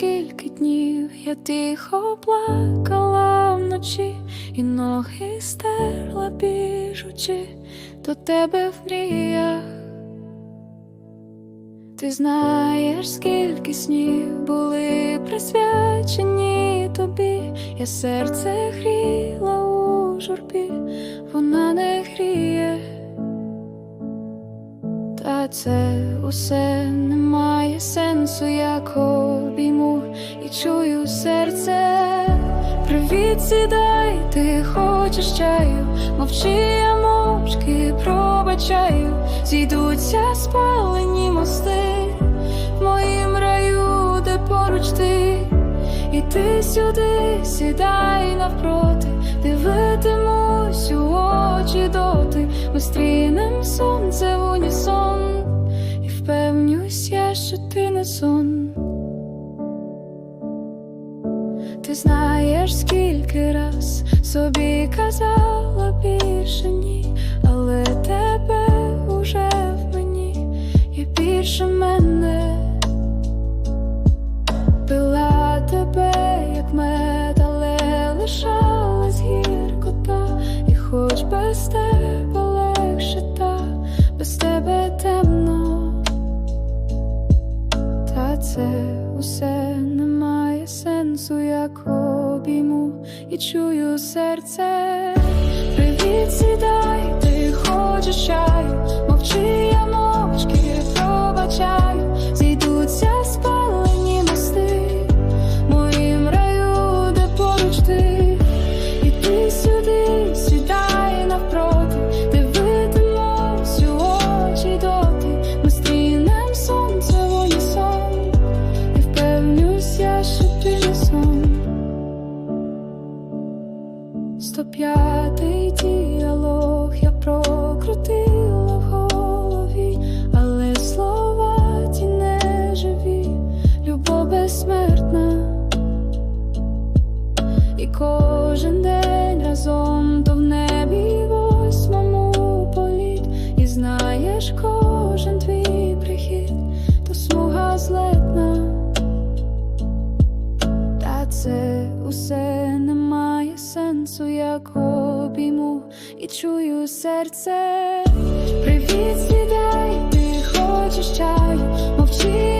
скільки днів я тихо плакала вночі, і ноги стерла біжучи до тебе в мріях. Ти знаєш, скільки снів були присвячені тобі, я серце гріла у журбі, Та це усе не має сенсу, як обійму і чую серце. Привіт, сідай, ти хочеш чаю, мовчи, я мовчки пробачаю, зійдуться спалені мости в моїм раю, де поруч ти, і ти сюди сідай навпроти, дивитимусь у очі доти, ми стрінем сонце сон. Ти знаєш, скільки раз собі казала більше ні, але тебе уже в мені є більше мене, пила тебе, як мед, але лишалась гіркота, і хоч без тебе легше та без тебе це усе не має сенсу, як обійму і чую серце. Привіт, сідай, ти хочеш чаю, мовчи, я сон. Діалог я прокрутила але слова ті не живі, любов безсмертна. І кожен день разом то небі восьмому політ, і знаєш, кожен твій прихід, то смуга злетна. Це усе не має сенсу, як обійму і чую серце. Привіт, сідай, ти хочеш чаю, мовчи,